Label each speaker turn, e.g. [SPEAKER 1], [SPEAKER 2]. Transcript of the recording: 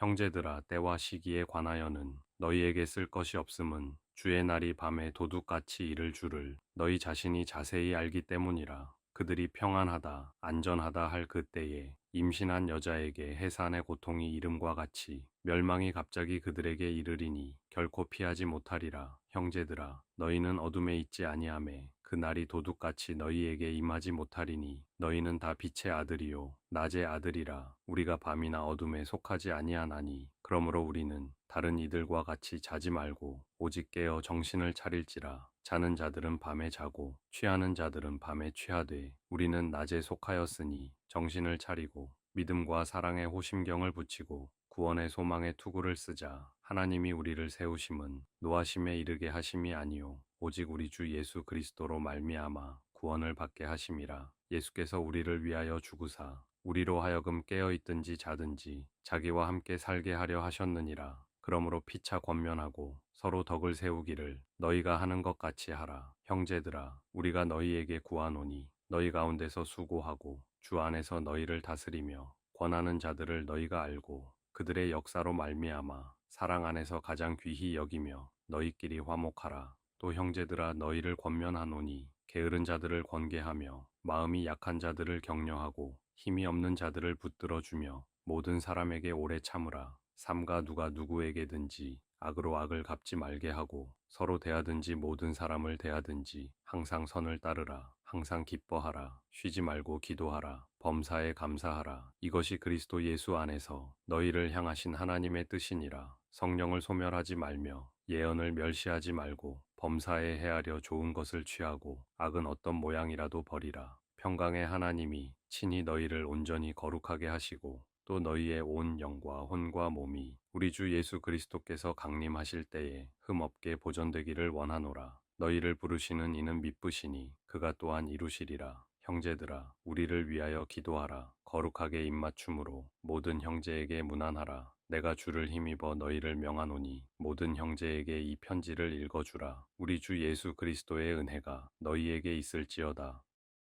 [SPEAKER 1] 형제들아 때와 시기에 관하여는 너희에게 쓸 것이 없음은 주의 날이 밤에 도둑같이 이를 줄을 너희 자신이 자세히 알기 때문이라. 그들이 평안하다 안전하다 할 그때에 임신한 여자에게 해산의 고통이 이름과 같이 멸망이 갑자기 그들에게 이르리니 결코 피하지 못하리라. 형제들아 너희는 어둠에 있지 아니하매 그 날이 도둑같이 너희에게 임하지 못하리니 너희는 다 빛의 아들이요 낮의 아들이라. 우리가 밤이나 어둠에 속하지 아니하나니. 그러므로 우리는 다른 이들과 같이 자지 말고 오직 깨어 정신을 차릴지라. 자는 자들은 밤에 자고 취하는 자들은 밤에 취하되 우리는 낮에 속하였으니 정신을 차리고 믿음과 사랑의 호심경을 붙이고 구원의 소망의 투구를 쓰자. 하나님이 우리를 세우심은 노하심에 이르게 하심이 아니요 오직 우리 주 예수 그리스도로 말미암아 구원을 받게 하심이라. 예수께서 우리를 위하여 죽으사 우리로 하여금 깨어 있든지 자든지 자기와 함께 살게 하려 하셨느니라 그러므로 피차 권면하고 서로 덕을 세우기를 너희가 하는 것 같이 하라. 형제들아 우리가 너희에게 구하노니 너희 가운데서 수고하고 주 안에서 너희를 다스리며 권하는 자들을 너희가 알고 그들의 역사로 말미암아 사랑 안에서 가장 귀히 여기며 너희끼리 화목하라. 또 형제들아 너희를 권면하노니 게으른 자들을 권계하며 마음이 약한 자들을 격려하고 힘이 없는 자들을 붙들어 주며 모든 사람에게 오래 참으라 삼가 누가 누구에게든지 악으로 악을 갚지 말게 하고 서로 대하든지 모든 사람을 대하든지 항상 선을 따르라 항상 기뻐하라 쉬지 말고 기도하라 범사에 감사하라. 이것이 그리스도 예수 안에서 너희를 향하신 하나님의 뜻이니라. 성령을 소멸하지 말며 예언을 멸시하지 말고 범사에 헤아려 좋은 것을 취하고 악은 어떤 모양이라도 버리라. 평강의 하나님이 친히 너희를 온전히 거룩하게 하시고 또 너희의 온 영과 혼과 몸이 우리 주 예수 그리스도께서 강림하실 때에 흠없게 보존되기를 원하노라. 너희를 부르시는 이는 미쁘시니 그가 또한 이루시리라. 형제들아, 우리를 위하여 기도하라. 거룩하게 입맞춤으로 모든 형제에게 무난하라. 내가 주를 힘입어 너희를 명하노니 모든 형제에게 이 편지를 읽어주라. 우리 주 예수 그리스도의 은혜가 너희에게 있을지어다.